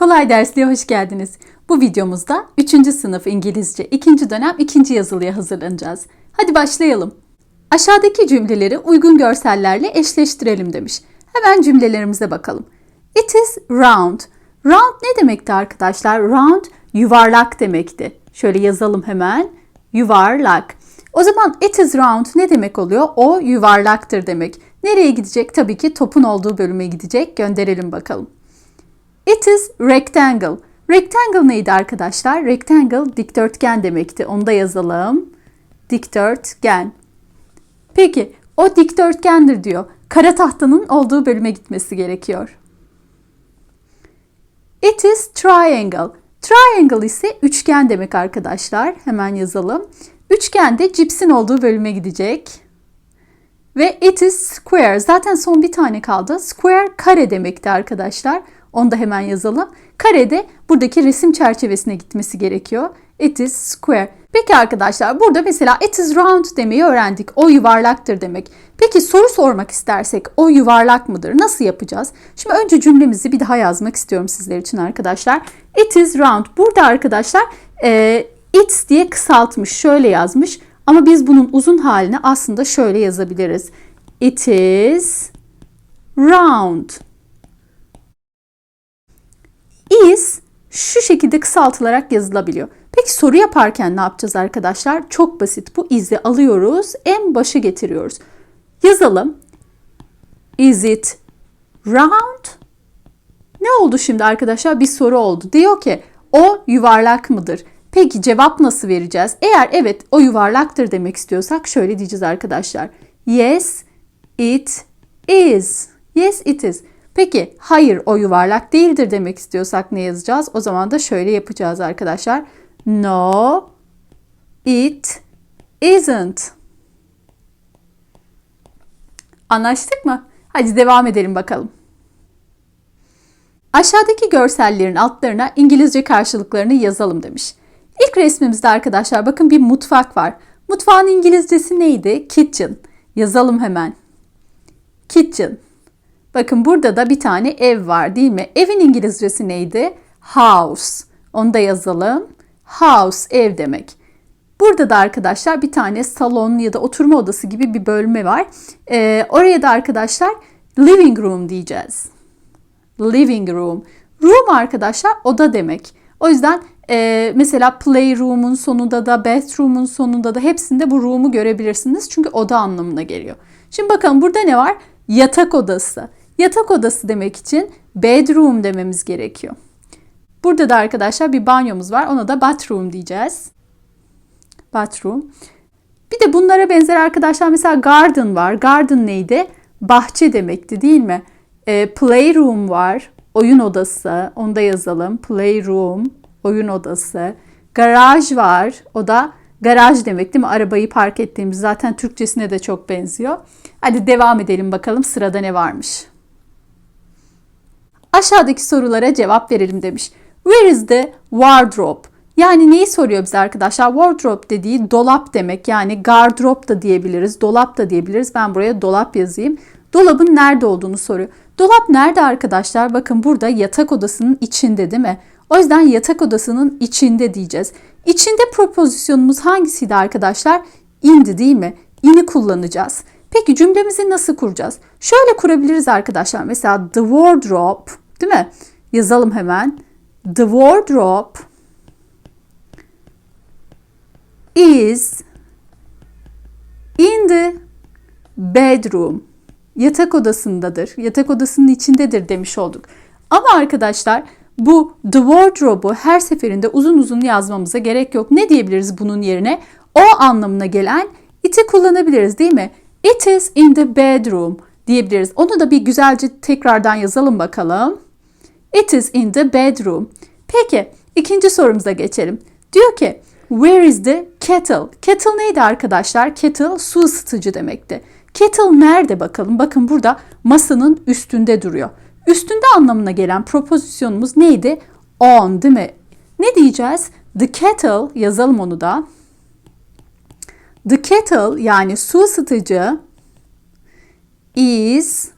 Kolay dersliğe hoş geldiniz. Bu videomuzda 3. sınıf İngilizce 2. dönem 2. yazılıya hazırlanacağız. Hadi başlayalım. Aşağıdaki cümleleri uygun görsellerle eşleştirelim demiş. Hemen cümlelerimize bakalım. It is round. Round ne demekti arkadaşlar? Round yuvarlak demekti. Şöyle yazalım hemen. Yuvarlak. O zaman it is round ne demek oluyor? O yuvarlaktır demek. Nereye gidecek? Tabii ki topun olduğu bölüme gidecek. Gönderelim bakalım. It is rectangle. Rectangle neydi arkadaşlar? Rectangle dikdörtgen demekti. Onu da yazalım. Dikdörtgen. Peki o dikdörtgendir diyor. Kara tahtanın olduğu bölüme gitmesi gerekiyor. It is triangle. Triangle ise üçgen demek arkadaşlar. Hemen yazalım. Üçgen de cipsin olduğu bölüme gidecek. Ve it is square. Zaten son bir tane kaldı. Square kare demekti arkadaşlar. Onu da hemen yazalım. Kare de buradaki resim çerçevesine gitmesi gerekiyor. It is square. Peki arkadaşlar burada mesela it is round demeyi öğrendik. O yuvarlaktır demek. Peki soru sormak istersek o yuvarlak mıdır? Nasıl yapacağız? Şimdi önce cümlemizi bir daha yazmak istiyorum sizler için arkadaşlar. It is round. Burada arkadaşlar e, it diye kısaltmış. Şöyle yazmış. Ama biz bunun uzun halini aslında şöyle yazabiliriz. It is round. Is şu şekilde kısaltılarak yazılabiliyor. Peki soru yaparken ne yapacağız arkadaşlar? Çok basit. Bu is'i alıyoruz, en başa getiriyoruz. Yazalım. Is it round? Ne oldu şimdi arkadaşlar? Bir soru oldu. Diyor ki o yuvarlak mıdır? Peki cevap nasıl vereceğiz? Eğer evet o yuvarlaktır demek istiyorsak şöyle diyeceğiz arkadaşlar. Yes, it is. Yes, it is. Peki hayır o yuvarlak değildir demek istiyorsak ne yazacağız? O zaman da şöyle yapacağız arkadaşlar. No, it isn't. Anlaştık mı? Hadi devam edelim bakalım. Aşağıdaki görsellerin altlarına İngilizce karşılıklarını yazalım demiş. İlk resmimizde arkadaşlar bakın bir mutfak var. Mutfağın İngilizcesi neydi? Kitchen. Yazalım hemen. Kitchen. Bakın burada da bir tane ev var değil mi? Evin İngilizcesi neydi? House. Onu da yazalım. House ev demek. Burada da arkadaşlar bir tane salon ya da oturma odası gibi bir bölme var. Ee, oraya da arkadaşlar living room diyeceğiz. Living room. Room arkadaşlar oda demek. O yüzden e, mesela playroom'un sonunda da bathroom'un sonunda da hepsinde bu room'u görebilirsiniz. Çünkü oda anlamına geliyor. Şimdi bakalım burada ne var? Yatak odası. Yatak odası demek için bedroom dememiz gerekiyor. Burada da arkadaşlar bir banyomuz var. Ona da bathroom diyeceğiz. Bathroom. Bir de bunlara benzer arkadaşlar mesela garden var. Garden neydi? Bahçe demekti değil mi? E, playroom var. Oyun odası. Onu da yazalım. Playroom. Oyun odası. Garaj var. O da garaj demek değil mi? Arabayı park ettiğimiz zaten Türkçesine de çok benziyor. Hadi devam edelim bakalım sırada ne varmış. Aşağıdaki sorulara cevap verelim demiş. Where is the wardrobe? Yani neyi soruyor bize arkadaşlar? Wardrobe dediği dolap demek. Yani gardrop da diyebiliriz, dolap da diyebiliriz. Ben buraya dolap yazayım. Dolabın nerede olduğunu soruyor. Dolap nerede arkadaşlar? Bakın burada yatak odasının içinde değil mi? O yüzden yatak odasının içinde diyeceğiz. İçinde propozisyonumuz hangisiydi arkadaşlar? İndi değil mi? İni kullanacağız. Peki cümlemizi nasıl kuracağız? Şöyle kurabiliriz arkadaşlar. Mesela the wardrobe değil mi? Yazalım hemen. The wardrobe is in the bedroom. Yatak odasındadır. Yatak odasının içindedir demiş olduk. Ama arkadaşlar bu the wardrobe'u her seferinde uzun uzun yazmamıza gerek yok. Ne diyebiliriz bunun yerine? O anlamına gelen it'i kullanabiliriz değil mi? It is in the bedroom diyebiliriz. Onu da bir güzelce tekrardan yazalım bakalım. It is in the bedroom. Peki ikinci sorumuza geçelim. Diyor ki where is the kettle? Kettle neydi arkadaşlar? Kettle su ısıtıcı demekti. Kettle nerede bakalım? Bakın burada masanın üstünde duruyor. Üstünde anlamına gelen propozisyonumuz neydi? On değil mi? Ne diyeceğiz? The kettle yazalım onu da. The kettle yani su ısıtıcı is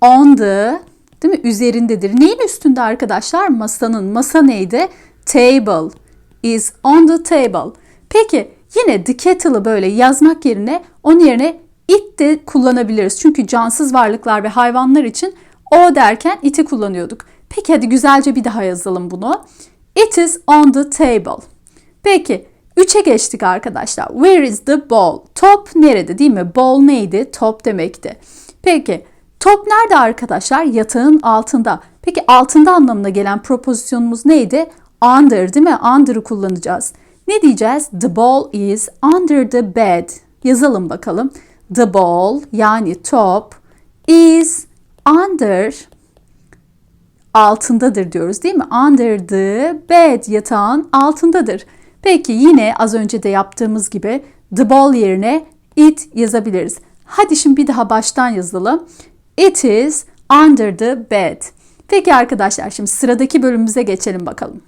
on the Değil mi? Üzerindedir. Neyin üstünde arkadaşlar? Masanın. Masa neydi? Table is on the table. Peki yine the kettle'ı böyle yazmak yerine onun yerine it de kullanabiliriz. Çünkü cansız varlıklar ve hayvanlar için o derken it'i kullanıyorduk. Peki hadi güzelce bir daha yazalım bunu. It is on the table. Peki 3'e geçtik arkadaşlar. Where is the ball? Top nerede değil mi? Ball neydi? Top demekti. Peki top nerede arkadaşlar? Yatağın altında. Peki altında anlamına gelen propozisyonumuz neydi? Under değil mi? Under'ı kullanacağız. Ne diyeceğiz? The ball is under the bed. Yazalım bakalım. The ball yani top is under altındadır diyoruz değil mi? Under the bed yatağın altındadır. Peki yine az önce de yaptığımız gibi the ball yerine it yazabiliriz. Hadi şimdi bir daha baştan yazalım. It is under the bed. Peki arkadaşlar şimdi sıradaki bölümümüze geçelim bakalım.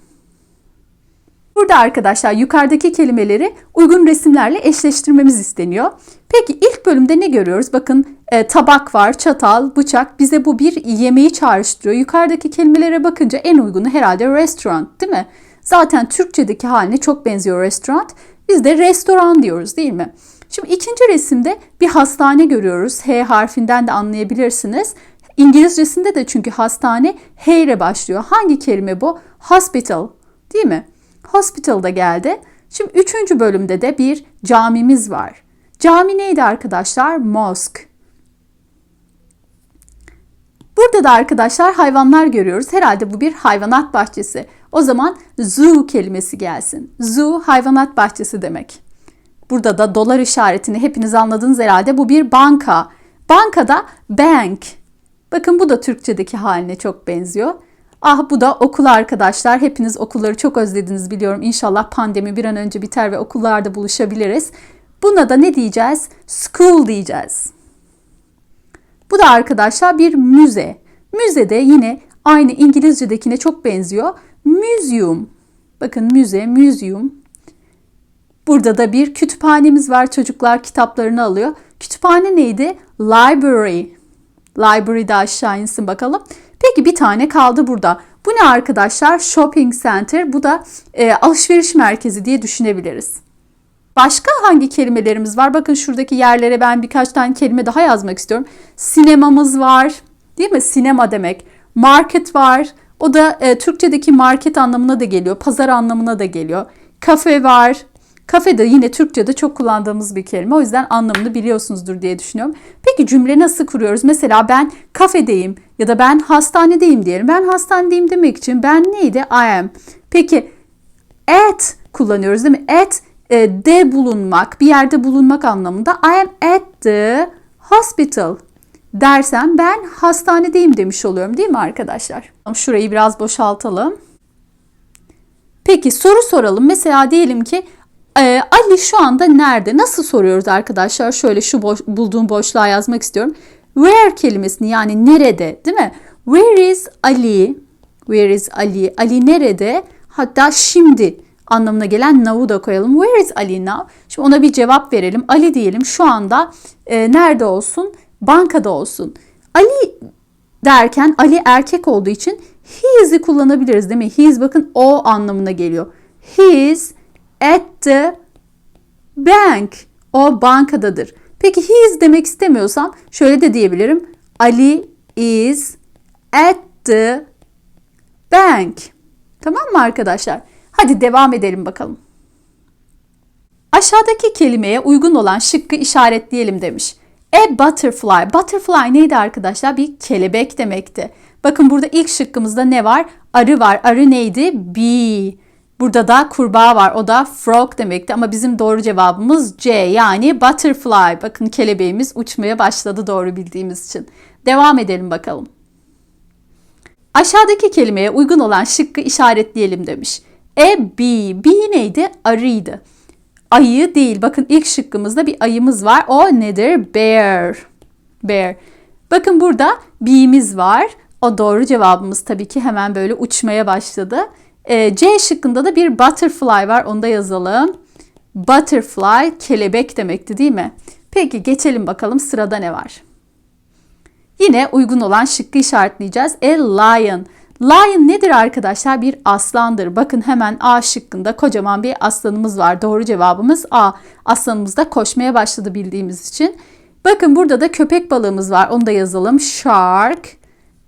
Burada arkadaşlar yukarıdaki kelimeleri uygun resimlerle eşleştirmemiz isteniyor. Peki ilk bölümde ne görüyoruz? Bakın e, tabak var, çatal, bıçak. Bize bu bir yemeği çağrıştırıyor. Yukarıdaki kelimelere bakınca en uygunu herhalde restaurant değil mi? Zaten Türkçedeki haline çok benziyor restoran. Biz de restoran diyoruz değil mi? Şimdi ikinci resimde bir hastane görüyoruz. H harfinden de anlayabilirsiniz. İngilizcesinde de çünkü hastane H ile başlıyor. Hangi kelime bu? Hospital değil mi? Hospital da geldi. Şimdi üçüncü bölümde de bir camimiz var. Cami neydi arkadaşlar? Mosque. Burada da arkadaşlar hayvanlar görüyoruz. Herhalde bu bir hayvanat bahçesi. O zaman zoo kelimesi gelsin. Zoo hayvanat bahçesi demek. Burada da dolar işaretini hepiniz anladınız herhalde. Bu bir banka. Bankada bank. Bakın bu da Türkçedeki haline çok benziyor. Ah bu da okul arkadaşlar. Hepiniz okulları çok özlediniz biliyorum. İnşallah pandemi bir an önce biter ve okullarda buluşabiliriz. Buna da ne diyeceğiz? School diyeceğiz. Bu da arkadaşlar bir müze. Müzede yine aynı İngilizce'dekine çok benziyor. Museum. Bakın müze, museum. Burada da bir kütüphanemiz var. Çocuklar kitaplarını alıyor. Kütüphane neydi? Library. Library de aşağı insin bakalım. Peki bir tane kaldı burada. Bu ne arkadaşlar? Shopping center. Bu da e, alışveriş merkezi diye düşünebiliriz. Başka hangi kelimelerimiz var? Bakın şuradaki yerlere ben birkaç tane kelime daha yazmak istiyorum. Sinemamız var. Değil mi? Sinema demek. Market var. O da e, Türkçedeki market anlamına da geliyor. Pazar anlamına da geliyor. Kafe var. Kafe de yine Türkçe'de çok kullandığımız bir kelime. O yüzden anlamını biliyorsunuzdur diye düşünüyorum. Peki cümle nasıl kuruyoruz? Mesela ben kafedeyim ya da ben hastanedeyim diyelim. Ben hastanedeyim demek için ben neydi? I am. Peki at kullanıyoruz değil mi? At e, de bulunmak, bir yerde bulunmak anlamında. I am at the hospital dersem ben hastanedeyim demiş oluyorum değil mi arkadaşlar? Şurayı biraz boşaltalım. Peki soru soralım. Mesela diyelim ki e, Ali şu anda nerede? Nasıl soruyoruz arkadaşlar? Şöyle şu boş, bulduğum boşluğa yazmak istiyorum. Where kelimesini yani nerede değil mi? Where is Ali? Where is Ali? Ali nerede? Hatta şimdi anlamına gelen now'u da koyalım. Where is Ali now? Şimdi ona bir cevap verelim. Ali diyelim şu anda e, nerede olsun? Bankada olsun. Ali derken Ali erkek olduğu için he is'i kullanabiliriz değil mi? He is bakın o anlamına geliyor. He is at the bank. O bankadadır. Peki he is demek istemiyorsam şöyle de diyebilirim. Ali is at the bank. Tamam mı arkadaşlar? Hadi devam edelim bakalım. Aşağıdaki kelimeye uygun olan şıkkı işaretleyelim demiş. A butterfly. Butterfly neydi arkadaşlar? Bir kelebek demekti. Bakın burada ilk şıkkımızda ne var? Arı var. Arı neydi? Bee. Burada da kurbağa var. O da frog demekti ama bizim doğru cevabımız C yani butterfly. Bakın kelebeğimiz uçmaya başladı doğru bildiğimiz için. Devam edelim bakalım. Aşağıdaki kelimeye uygun olan şıkkı işaretleyelim demiş. E, bee. Bee neydi? Arıydı. Ayı değil. Bakın ilk şıkkımızda bir ayımız var. O nedir? Bear. Bear. Bakın burada bee'miz var. O doğru cevabımız tabii ki hemen böyle uçmaya başladı. E, C şıkkında da bir butterfly var. Onu da yazalım. Butterfly kelebek demekti değil mi? Peki geçelim bakalım sırada ne var? Yine uygun olan şıkkı işaretleyeceğiz. A lion. Lion nedir arkadaşlar? Bir aslandır. Bakın hemen A şıkkında kocaman bir aslanımız var. Doğru cevabımız A. Aslanımız da koşmaya başladı bildiğimiz için. Bakın burada da köpek balığımız var. Onu da yazalım. Shark.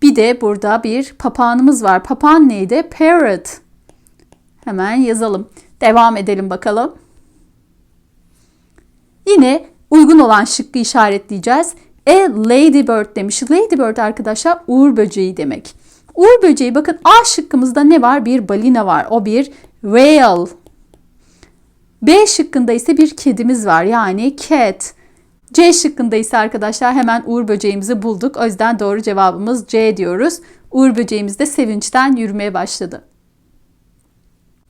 Bir de burada bir papağanımız var. Papağan neydi? Parrot. Hemen yazalım. Devam edelim bakalım. Yine uygun olan şıkkı işaretleyeceğiz. A ladybird demiş. Ladybird arkadaşlar uğur böceği demek. Uğur böceği bakın A şıkkımızda ne var? Bir balina var. O bir whale. B şıkkında ise bir kedimiz var. Yani cat. C şıkkında ise arkadaşlar hemen uğur böceğimizi bulduk. O yüzden doğru cevabımız C diyoruz. Uğur böceğimiz de sevinçten yürümeye başladı.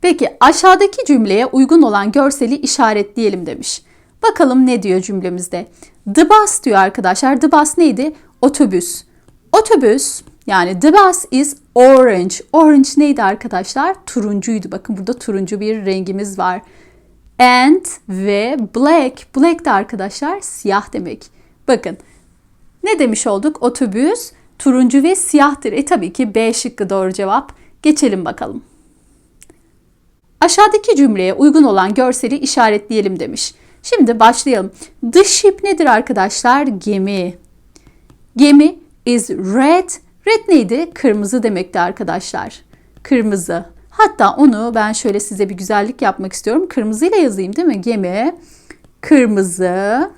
Peki aşağıdaki cümleye uygun olan görseli işaretleyelim demiş. Bakalım ne diyor cümlemizde. The bus diyor arkadaşlar. The bus neydi? Otobüs. Otobüs yani the bus is orange. Orange neydi arkadaşlar? Turuncuydu. Bakın burada turuncu bir rengimiz var. And ve black. Black de arkadaşlar siyah demek. Bakın ne demiş olduk? Otobüs turuncu ve siyahtır. E tabii ki B şıkkı doğru cevap. Geçelim bakalım. Aşağıdaki cümleye uygun olan görseli işaretleyelim demiş. Şimdi başlayalım. The ship nedir arkadaşlar? Gemi. Gemi is red. Red neydi? Kırmızı demekti arkadaşlar. Kırmızı. Hatta onu ben şöyle size bir güzellik yapmak istiyorum. Kırmızıyla yazayım değil mi? Gemi kırmızı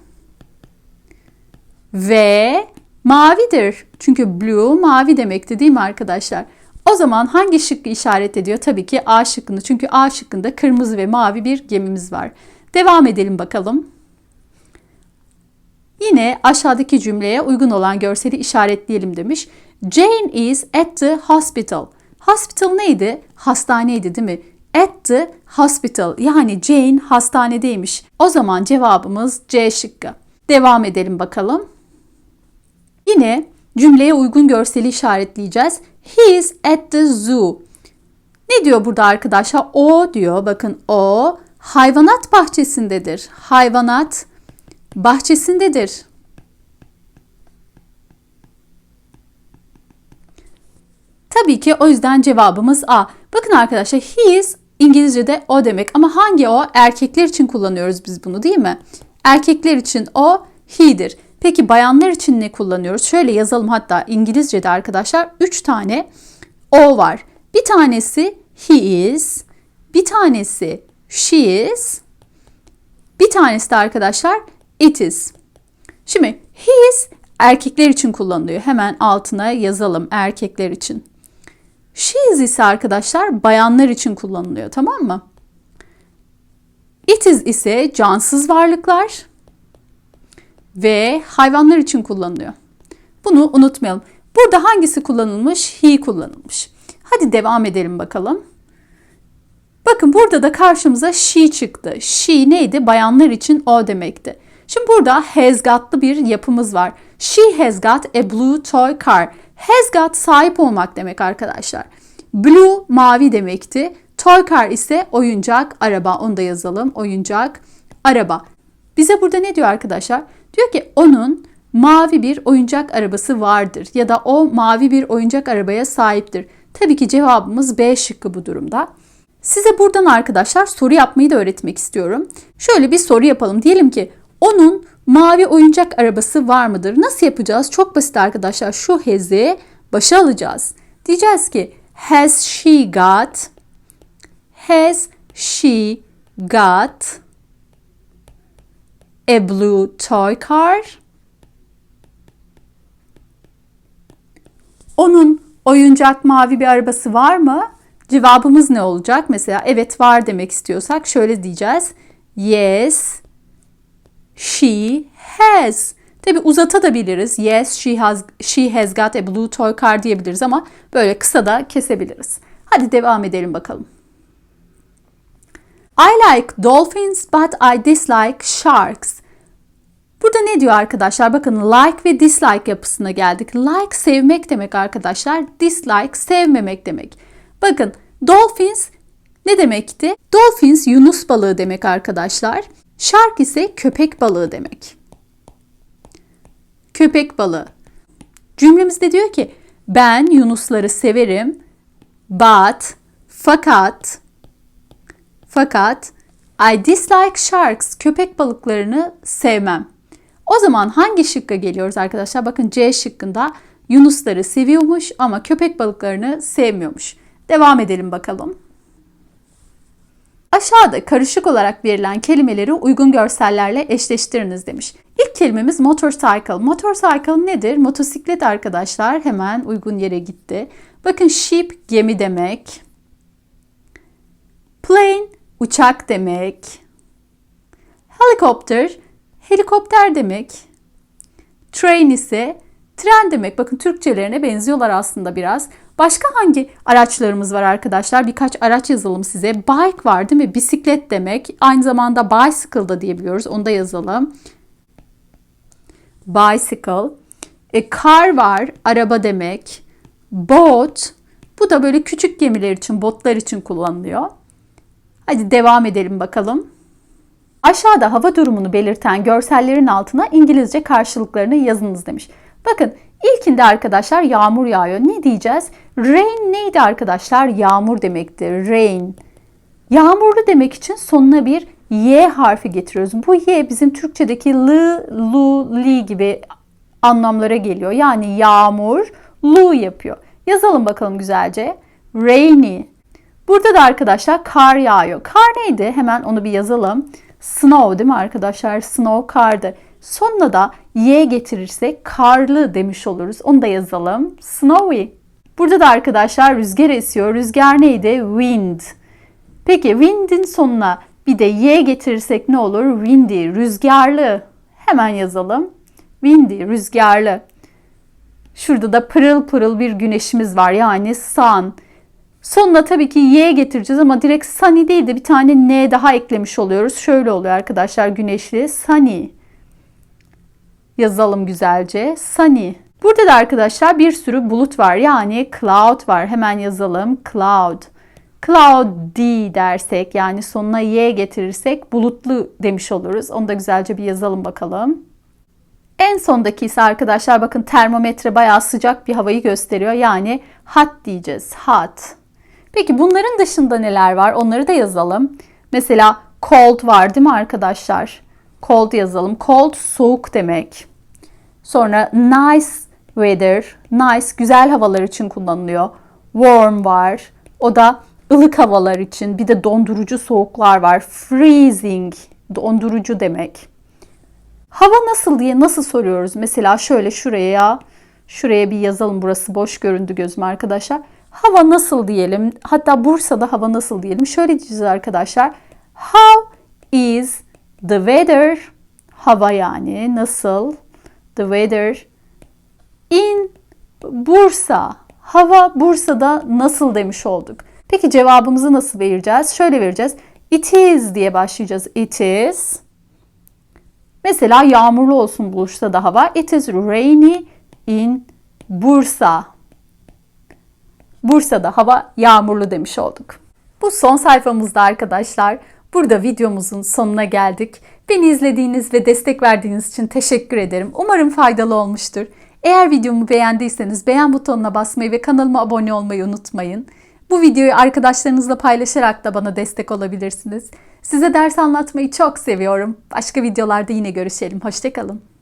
ve mavidir. Çünkü blue mavi demekti değil mi arkadaşlar? O zaman hangi şıkkı işaret ediyor? Tabii ki A şıkkını. Çünkü A şıkkında kırmızı ve mavi bir gemimiz var. Devam edelim bakalım. Yine aşağıdaki cümleye uygun olan görseli işaretleyelim demiş. Jane is at the hospital. Hospital neydi? Hastaneydi değil mi? At the hospital yani Jane hastanedeymiş. O zaman cevabımız C şıkkı. Devam edelim bakalım. Yine cümleye uygun görseli işaretleyeceğiz. He is at the zoo. Ne diyor burada arkadaşlar? O diyor. Bakın o hayvanat bahçesindedir. Hayvanat bahçesindedir. Tabii ki o yüzden cevabımız A. Bakın arkadaşlar he is İngilizce'de o demek ama hangi o? Erkekler için kullanıyoruz biz bunu değil mi? Erkekler için o he'dir. Peki bayanlar için ne kullanıyoruz? Şöyle yazalım hatta İngilizce'de arkadaşlar 3 tane o var. Bir tanesi he is, bir tanesi she is, bir tanesi de arkadaşlar it is. Şimdi he is erkekler için kullanılıyor. Hemen altına yazalım erkekler için. She is ise arkadaşlar bayanlar için kullanılıyor tamam mı? It is ise cansız varlıklar ve hayvanlar için kullanılıyor. Bunu unutmayalım. Burada hangisi kullanılmış? He kullanılmış. Hadi devam edelim bakalım. Bakın burada da karşımıza she çıktı. She neydi? Bayanlar için o demekti. Şimdi burada has got'lı bir yapımız var. She has got a blue toy car. Has got sahip olmak demek arkadaşlar. Blue mavi demekti. Toy car ise oyuncak araba. Onu da yazalım. Oyuncak araba. Bize burada ne diyor arkadaşlar? Diyor ki onun mavi bir oyuncak arabası vardır ya da o mavi bir oyuncak arabaya sahiptir. Tabii ki cevabımız B şıkkı bu durumda. Size buradan arkadaşlar soru yapmayı da öğretmek istiyorum. Şöyle bir soru yapalım. Diyelim ki onun mavi oyuncak arabası var mıdır? Nasıl yapacağız? Çok basit arkadaşlar. Şu hezi başa alacağız. Diyeceğiz ki has she got has she got a blue toy car? Onun oyuncak mavi bir arabası var mı? Cevabımız ne olacak? Mesela evet var demek istiyorsak şöyle diyeceğiz. Yes, she has. Tabi uzatabiliriz. Yes, she has, she has got a blue toy car diyebiliriz ama böyle kısa da kesebiliriz. Hadi devam edelim bakalım. I like dolphins but I dislike sharks. Burada ne diyor arkadaşlar? Bakın like ve dislike yapısına geldik. Like sevmek demek arkadaşlar. Dislike sevmemek demek. Bakın dolphins ne demekti? Dolphins yunus balığı demek arkadaşlar. Shark ise köpek balığı demek. Köpek balığı. Cümlemizde diyor ki ben yunusları severim but fakat fakat I dislike sharks köpek balıklarını sevmem. O zaman hangi şıkka geliyoruz arkadaşlar? Bakın C şıkkında yunusları seviyormuş ama köpek balıklarını sevmiyormuş. Devam edelim bakalım. Aşağıda karışık olarak verilen kelimeleri uygun görsellerle eşleştiriniz demiş. İlk kelimemiz motorcycle. Motorcycle nedir? Motosiklet arkadaşlar hemen uygun yere gitti. Bakın ship gemi demek. Plane uçak demek. Helicopter helikopter demek. Train ise tren demek. Bakın Türkçelerine benziyorlar aslında biraz. Başka hangi araçlarımız var arkadaşlar? Birkaç araç yazalım size. Bike var değil mi? Bisiklet demek. Aynı zamanda bicycle da diyebiliyoruz. Onu da yazalım. Bicycle. E, car var. Araba demek. Boat. Bu da böyle küçük gemiler için, botlar için kullanılıyor. Hadi devam edelim bakalım. Aşağıda hava durumunu belirten görsellerin altına İngilizce karşılıklarını yazınız demiş. Bakın ilkinde arkadaşlar yağmur yağıyor. Ne diyeceğiz? Rain neydi arkadaşlar? Yağmur demektir. Rain. Yağmurlu demek için sonuna bir Y harfi getiriyoruz. Bu Y bizim Türkçedeki l, lu, li gibi anlamlara geliyor. Yani yağmur, lu yapıyor. Yazalım bakalım güzelce. Rainy. Burada da arkadaşlar kar yağıyor. Kar neydi? Hemen onu bir yazalım. Snow değil mi arkadaşlar? Snow kardı. Sonuna da y getirirsek karlı demiş oluruz. Onu da yazalım. Snowy. Burada da arkadaşlar rüzgar esiyor. Rüzgar neydi? Wind. Peki wind'in sonuna bir de y getirirsek ne olur? Windy, rüzgarlı. Hemen yazalım. Windy, rüzgarlı. Şurada da pırıl pırıl bir güneşimiz var yani sun. Sonuna tabii ki y getireceğiz ama direkt sunny değil de bir tane n daha eklemiş oluyoruz. Şöyle oluyor arkadaşlar güneşli sunny. Yazalım güzelce sunny. Burada da arkadaşlar bir sürü bulut var yani cloud var. Hemen yazalım cloud. Cloudy dersek yani sonuna y getirirsek bulutlu demiş oluruz. Onu da güzelce bir yazalım bakalım. En sondaki ise arkadaşlar bakın termometre bayağı sıcak bir havayı gösteriyor. Yani hot diyeceğiz. Hot. Peki bunların dışında neler var? Onları da yazalım. Mesela cold var değil mi arkadaşlar? Cold yazalım. Cold soğuk demek. Sonra nice weather. Nice güzel havalar için kullanılıyor. Warm var. O da ılık havalar için. Bir de dondurucu soğuklar var. Freezing dondurucu demek. Hava nasıl diye nasıl soruyoruz? Mesela şöyle şuraya şuraya bir yazalım. Burası boş göründü gözüme arkadaşlar. Hava nasıl diyelim? Hatta Bursa'da hava nasıl diyelim? Şöyle diyeceğiz arkadaşlar. How is the weather? Hava yani nasıl? The weather in Bursa. Hava Bursa'da nasıl demiş olduk. Peki cevabımızı nasıl vereceğiz? Şöyle vereceğiz. It is diye başlayacağız. It is. Mesela yağmurlu olsun Bursa'da hava. It is rainy in Bursa. Bursa'da hava yağmurlu demiş olduk. Bu son sayfamızda arkadaşlar. Burada videomuzun sonuna geldik. Beni izlediğiniz ve destek verdiğiniz için teşekkür ederim. Umarım faydalı olmuştur. Eğer videomu beğendiyseniz beğen butonuna basmayı ve kanalıma abone olmayı unutmayın. Bu videoyu arkadaşlarınızla paylaşarak da bana destek olabilirsiniz. Size ders anlatmayı çok seviyorum. Başka videolarda yine görüşelim. Hoşçakalın.